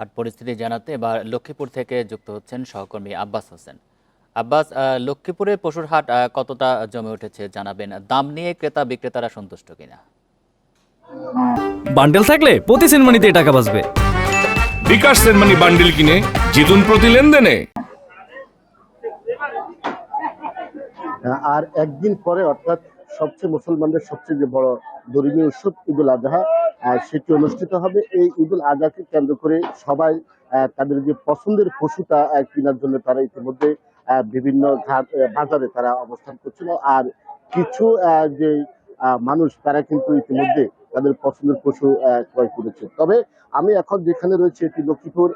হাট পরিস্থিতি জানাতে এবার লক্ষ্মীপুর থেকে যুক্ত হচ্ছেন সহকর্মী আব্বাস হোসেন। আব্বাস লক্ষ্মীপুরে পশুর হাট কতটা জমে উঠেছে জানাবেন। দাম নিয়ে ক্রেতা বিক্রেতারা সন্তুষ্ট কিনা? বান্ডেল থাকলে প্রতি সেনমানিতে টাকা বাঁচবে। বিকাশ সেনমানি বান্ডিল কিনে জিতুন প্রতি লেনদেনে। আর একদিন পরে অর্থাৎ সবচেয়ে মুসলমানদের সবচেয়ে যে বড় ধর্মীয় উৎসব ঈদুল আজহা সেটি অনুষ্ঠিত হবে। এই ঈদুল আজহাকে কেন্দ্র করে সবাই তাদের যে পছন্দের পশুটা কেনার জন্য তারা ইতিমধ্যে বিভিন্ন বাজারে তারা অবস্থান করছিল। আর কিছু যে মানুষ তারা কিন্তু ইতিমধ্যে তাদের পছন্দের পশু ক্রয় করেছে। তবে আমি এখন যেখানে রয়েছে, এটি লক্ষ্মীপুর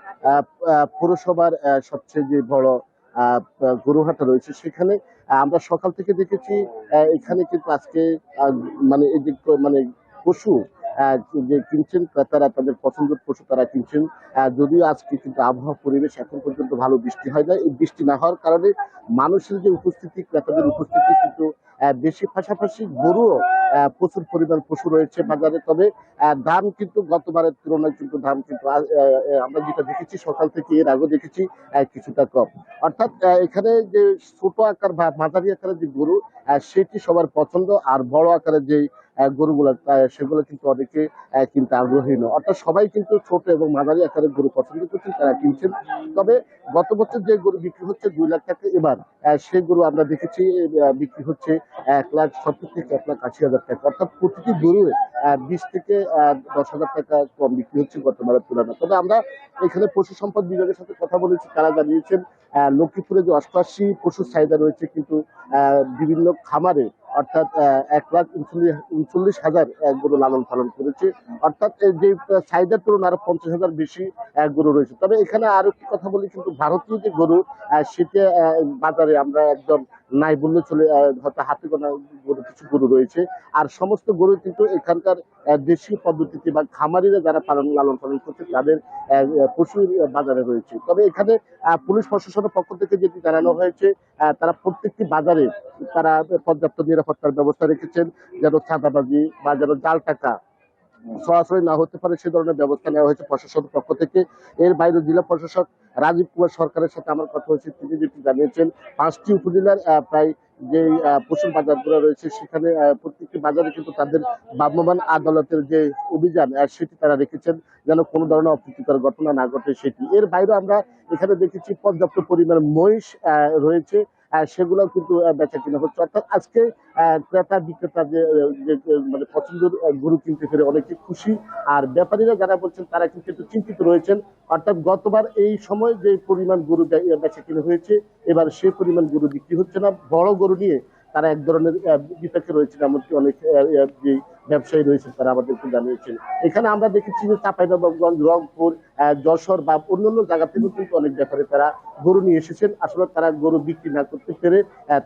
পৌরসভার সবচেয়ে যে বড় গরুহাটা রয়েছে সেখানে। আমরা সকাল থেকে দেখেছি এখানে কিন্তু আজকে মানে এই যে মানে পশু যে কিনছেন ক্রেতারা তাদের পছন্দের পশু তারা কিনছেন। যদিও আজকে কিন্তু আবহাওয়া পরিবেশ এখন পর্যন্ত ভালো বৃষ্টি হয় না এই বৃষ্টি না হওয়ার কারণে মানুষের যে উপস্থিতি, ক্রেতাদের উপস্থিতি কিন্তু বেশি পাশাপাশি গরুও প্রচুর পরিমাণ পশু রয়েছে বাজারে। তবে দাম কিন্তু গতবারের তুলনায় কিন্তু দাম কিন্তু আমরা যেটা দেখেছি, সকাল থেকে এর আগে দেখেছি কিছুটা কম। অর্থাৎ এখানে যে ছোট আকার বা মাঝারি আকারের যে গরু সেটি সবার পছন্দ। আর বড় আকারের যে গরুগুলো সেগুলো কিন্তু অনেকে কিনতে আগ্রহী নয় অর্থাৎ সবাই কিন্তু ছোট এবং মাঝারি আকারের গরু পছন্দ করছেন, তারা কিনছেন। তবে গত বছর যে গরু বিক্রি হচ্ছে দুই লাখ টাকা, এবার সেই গরু আমরা দেখেছি বিক্রি হচ্ছে এক লাখ সত্তর থেকে এক লাখ আশি হাজার টাকা। অর্থাৎ প্রতিটি গরু বিশ থেকে দশ হাজার টাকা কম বিক্রি হচ্ছে গতবারের তুলনায়। তবে আমরা এখানে পশু সম্পদ বিভাগের সাথে কথা বলেছি, তারা জানিয়েছেন লক্ষ্মীপুরে যে অষ্টআশি পশুর চাহিদা রয়েছে, কিন্তু বিভিন্ন খামারে অর্থাৎ এক লাখ উনচল্লিশ হাজার গরু লালন পালন করেছে। অর্থাৎ যে চাহিদার তুলনায় আরও পঞ্চাশ হাজার বেশি গরু রয়েছে। তবে এখানে আরও একটি কথা বলি কিন্তু ভারতীয় যে গরু সেটা বাজারে আমরা একদম নাই বললে চলে হয়তো হাতে গোনা গরু কিছু গরু রয়েছে। আর সমস্ত গরু কিন্তু এখানকার দেশীয় পদ্ধতিতে বা খামারিরা যারা পালন লালন পালন করছে তাদের আহ, পশু বাজারে রয়েছে। তবে এখানে পুলিশ প্রশাসনের পক্ষ থেকে যেটি জানানো হয়েছে তারা প্রত্যেকটি বাজারে তারা পর্যাপ্ত নিরাপত্তার ব্যবস্থা রেখেছেন যেন চাঁদাবাজি বা যেন জাল টাকা সরাসরি না হতে পারে সে ধরনের ব্যবস্থা নেওয়া হয়েছে প্রশাসনের পক্ষ থেকে। এর বাইরে জেলা প্রশাসক রাজীব কুমার সরকারের সাথে আমার কথা হয়েছে, তিনি যেটি জানিয়েছেন, পাঁচটি উপজেলার প্রায় যে পশুর বাজারগুলো রয়েছে, সেখানে প্রত্যেকটি বাজারে কিন্তু তাদের ভ্রাম্যমাণ আদালতের যে অভিযান সেটি তারা রেখেছেন, যেন কোনো ধরনের অপ্রীতিকর ঘটনা না ঘটে সেটি। এর বাইরে আমরা এখানে দেখেছি, পর্যাপ্ত পরিমাণ মহিষ রয়েছে। আহ, সেগুলোও কিন্তু বেচা কিনা হচ্ছে। অর্থাৎ আজকে ক্রেতা বিক্রেতা যে মানে পছন্দের গরু কিনতে পেরে অনেকে খুশি। আর ব্যাপারীরা যারা বলছেন তারা কিন্তু একটু চিন্তিত রয়েছেন। অর্থাৎ গতবার এই সময় যে পরিমাণ গরু বেচা কিনা হয়েছে এবার সেই পরিমাণ গরু বিক্রি হচ্ছে না। বড় গরু নিয়ে তারা এক ধরনের বিপাকে রয়েছেন এমনকি অনেক যে ব্যবসায়ী রয়েছেন তারা আমাদেরকে জানিয়েছেন। এখানে আমরা দেখেছি যে চাঁপাইনবাবগঞ্জ, রংপুর যশোর বা অন্যান্য জায়গা থেকেও কিন্তু অনেক ব্যাপারে তারা গরু নিয়ে এসেছেন। আসলে তারা গরু বিক্রি না করতে পেরে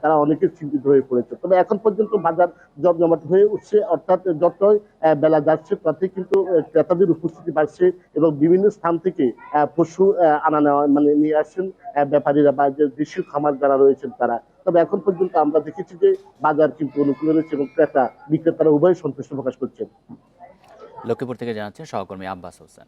তারা অনেকে চিন্তিত হয়ে পড়েছে। তবে এখন পর্যন্ত বাজার জমজমাট হয়ে উঠছে, অর্থাৎ যতই বেলা যাচ্ছে ততই কিন্তু ক্রেতাদের উপস্থিতি বাড়ছে এবং বিভিন্ন স্থান থেকে পশু আনা নেওয়া মানে নিয়ে আসছেন ব্যাপারীরা বা যে দেশীয় খামার যারা রয়েছেন তারা। তবে এখন পর্যন্ত আমরা দেখেছি যে বাজার কিন্তু অনুকূলে রয়েছে এবং ক্রেতা বিক্রেতারা উভয় সন্তুষ্ট প্রকাশ করছেন। লক্ষ্মীপুর থেকে জানাচ্ছেন সহকর্মী আব্বাস হোসেন।